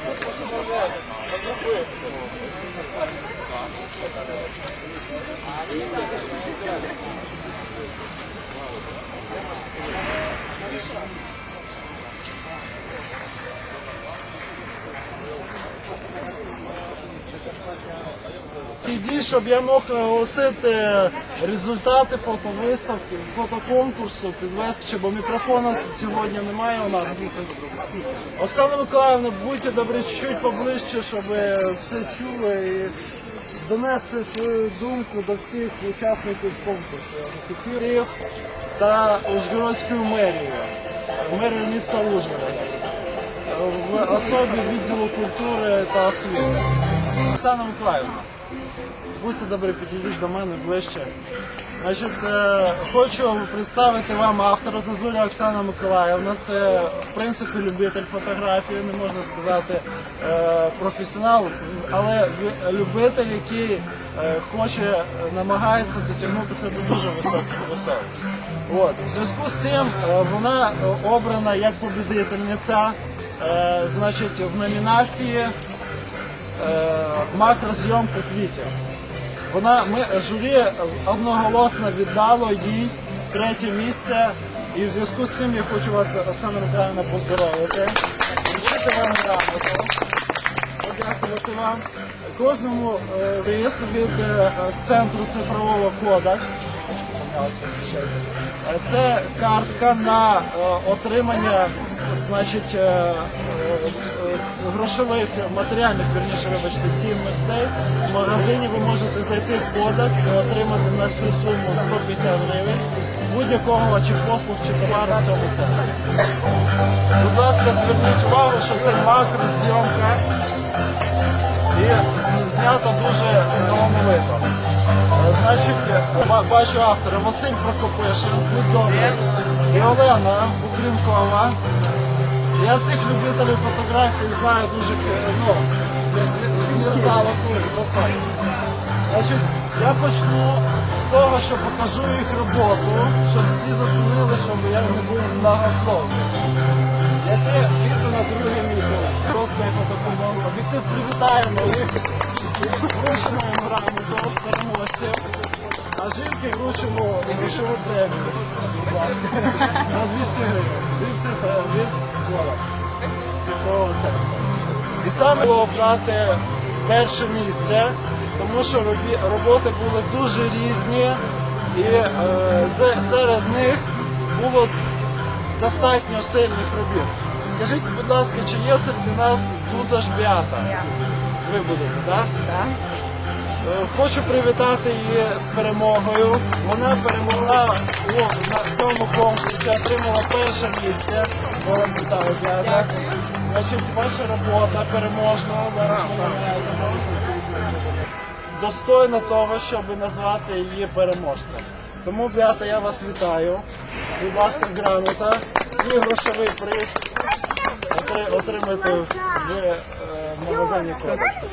Thank you. Ідіть, щоб я мог оголосити результати фотовиставки, фотоконкурсу, підвести, бо мікрофона сьогодні немає у нас. Оксана Миколаївна, будьте добрі, чуть поближче, щоб все чули і донести свою думку до всіх учасників конкурсу. Київ та Ужгородською мерією, мерію міста Ужгорода в особі відділу культури та освіти. Оксана Миколаївна, будьте добрі, підійдіть до мене ближче. Значить, е, хочу представити вам автора Зазуля Оксана Миколаївна. Це в принципі любитель фотографії, не можна сказати е, професіонал, але любитель, який е, хоче, намагається дотягнутися до дуже високих висот. От. В зв'язку з цим вона обрана як побідительниця, значить, в номінації е, макрозйомка квітів. Вона ми журі одноголосно віддало їй третє місце. І в зв'язку з цим я хочу вас, Оксана Миколаївна, поздоровити. Вручити вам грамоту. Подякувати вам. Кожному е, від е, центру цифрового кода. Це картка на отримання значить, грошових матеріальних вірніше, вибачте, цінностей. В магазині ви можете зайти в кодек і отримати на цю суму 150 гривень будь-якого чи послуг, чи товару в цьому центрі. Будь ласка, зверніть увагу, що це макрозйомка і знято дуже талановито. Е, Значить, бачу автора Василь Прокопишин, добре, і Олена Укрінкова. Я цих любителів фотографій знаю дуже ну, не- здалеку. Значить, я почну з того, що покажу їх роботу, щоб всі зацінили, щоб я не був многословний. Яке віто на друге місце. Просто фотокомон. Об'єктив привітаємо їх. Вручимо їм грамоту переможців. А жінки вручимо грошову премію. Будь ласка. На 200 гривень. Від від центру. І саме було брати перше місце, тому що роботи були дуже різні, і е, серед них було достатньо сильних робіт. Скажіть, будь ласка, чи є серед нас Дуда Жбята? Ви будете, так? Так. Е, Хочу привітати її з перемогою. Вона перемогла у, на цьому конкурсі, отримала перше місце. Вітаю, дякую. Значить, ваша робота переможна. Зараз достойна того, щоб назвати її переможцем. Тому, Бята, я вас вітаю. Будь ласка, грамота і грошовий приз отри- отримайте в е, магазині кодексу.